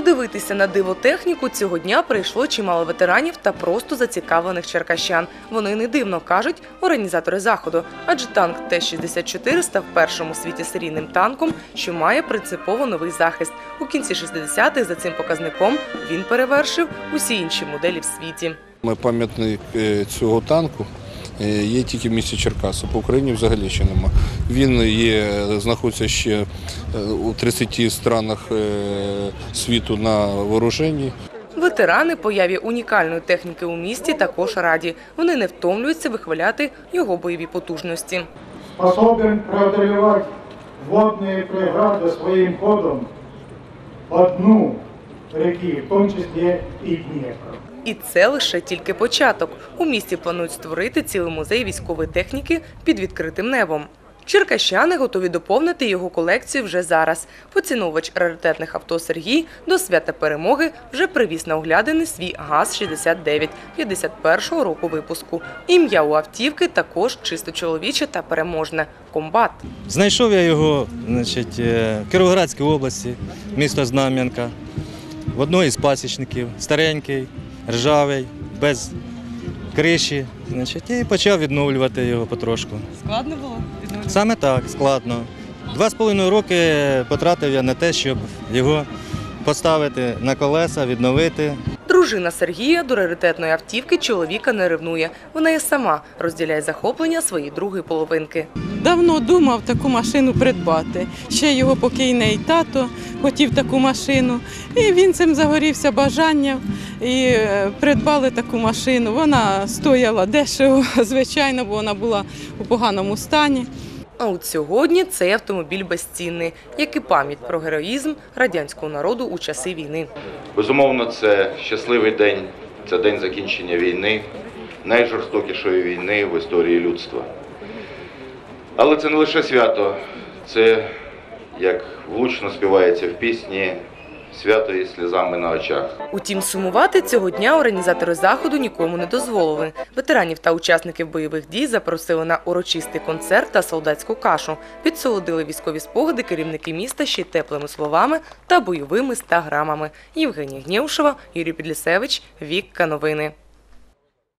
Подивитися на дивотехніку цього дня прийшло чимало ветеранів та просто зацікавлених черкащан. Вони не дивно кажуть організатори заходу, адже танк Т-64 став першим у світі серійним танком, що має принципово новий захист. У кінці 60-х за цим показником він перевершив усі інші моделі в світі. Ми пам'ятник е, цього танку є тільки в місті Черкаси. По Україні взагалі ще нема. Він є, знаходиться ще е, у 30 странах е, світу на вооруженні. Ветерани появі унікальної техніки у місті також раді. Вони не втомлюються вихваляти його бойові потужності. способен преодолевать водные преграды своим ходом по дну реки, в том числе и Днепр. І це лише тільки початок. У місті планують створити цілий музей військової техніки під відкритим небом. Черкащани готові доповнити його колекцію вже зараз. Поціновувач раритетних авто Сергій до свята перемоги вже привіз на оглядини свій ГАЗ-69 51-го року випуску. Ім'я у автівки також чисто чоловіче та переможне комбат. Знайшов я його значить, е, в Кіровоградській області, місто Знам'янка, в одного із пасічників, старенький, ржавий, без криші. Значить, і почав відновлювати його потрошку. Складно було Саме так, складно. Два з половиною роки потратив я на те, щоб його поставити на колеса, відновити. Дружина Сергія до раритетної автівки чоловіка не ревнує. Вона і сама розділяє захоплення своєї другої половинки. Давно думав таку машину придбати. Ще його покійний тато хотів таку машину, і він цим загорівся бажанням. І е, придбали таку машину. Вона стояла дешево, звичайно, бо вона була у поганому стані. А от сьогодні цей автомобіль безцінний, як і пам'ять про героїзм радянського народу у часи війни. Безумовно, це щасливий день, це день закінчення війни, найжорстокішої війни в історії людства. Але це не лише свято, це, як влучно співається в пісні, свято із сльозами на очах. Утім, сумувати цього дня організатори заходу нікому не дозволили. Ветеранів та учасників бойових дій запросили на урочистий концерт та солдатську кашу. Підсолодили військові спогади керівники міста ще й теплими словами та бойовими стаграмами. Євгенія Гнєушева, Юрій Підлісевич, Вікка Новини.